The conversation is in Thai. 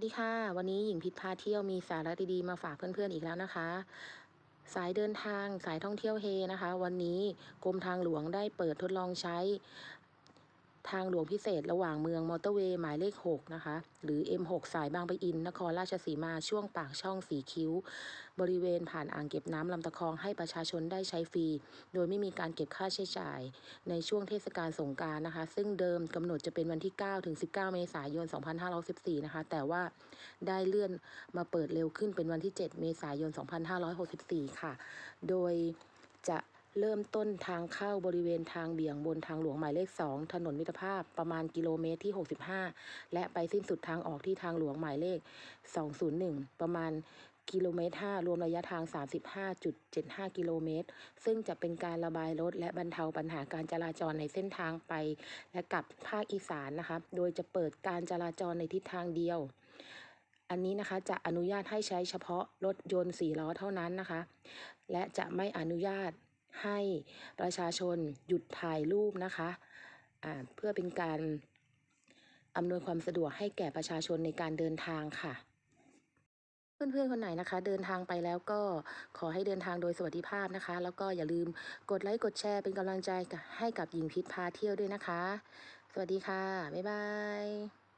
สดีค่ะ วันนี้หญิงพิษพาเที่ยวมีสาระดีๆมาฝากเพื่อนๆอีกแล้วนะคะ สายเดินทางสายท่องเที่ยวเฮนะคะ วันนี้กรมทางหลวงได้เปิดทดลองใช้ ทางหลวงพิเศษระหว่างเมืองมอเตอร์เวย์หมายเลข 6 นะคะ หรือ M6 สายบางปะอิน นครราชสีมาช่วงปากช่องสีคิ้ว บริเวณผ่านอ่างเก็บน้ำลำตะคองให้ประชาชนได้ใช้ฟรี โดยไม่มีการเก็บค่าใช้จ่าย ในช่วงเทศกาลสงการนะคะ ซึ่งเดิมกำหนดจะเป็นวันที่ 9 ถึง 19 เมษายน 2514 นะคะ แต่ว่าได้เลื่อนมาเปิดเร็วขึ้นเป็นวันที่ 7 เมษายน 2564 ค่ะ โดยจะ เริ่มต้นทางเข้าบริเวณทางเบี่ยงบนทางหลวงหมายเลข 2 ถนนมิตรภาพประมาณกิโลเมตรที่ 65 และไปสิ้นสุดทางออกที่ทางหลวงหมายเลข 201 ประมาณกิโลเมตร5รวมระยะทาง 35.75 กิโลเมตร ซึ่งจะเป็นการระบายรถและบรรเทาปัญหาการจราจรในเส้นทางไป และกลับภาคอีสานนะคะ โดยจะเปิดการจราจรในทิศทางเดียว อันนี้นะคะจะอนุญาตให้ใช้เฉพาะรถยนต์สี่ล้อเท่านั้นนะคะ และจะไม่อนุญาต ให้ประชาชนหยุดถ่ายรูปนะคะอ่าเพื่อเป็นการอำนวยความสะดวกให้แก่ประชาชนในการเดินทางค่ะ เพื่อนๆคนไหนนะคะ เดินทางไปแล้วก็ขอให้เดินทางโดยสวัสดิภาพนะคะ แล้วก็อย่าลืมกดไลค์กดแชร์เป็นกำลังใจให้กับหญิงพิษพาเที่ยวด้วยนะคะ สวัสดีค่ะ บ๊ายบาย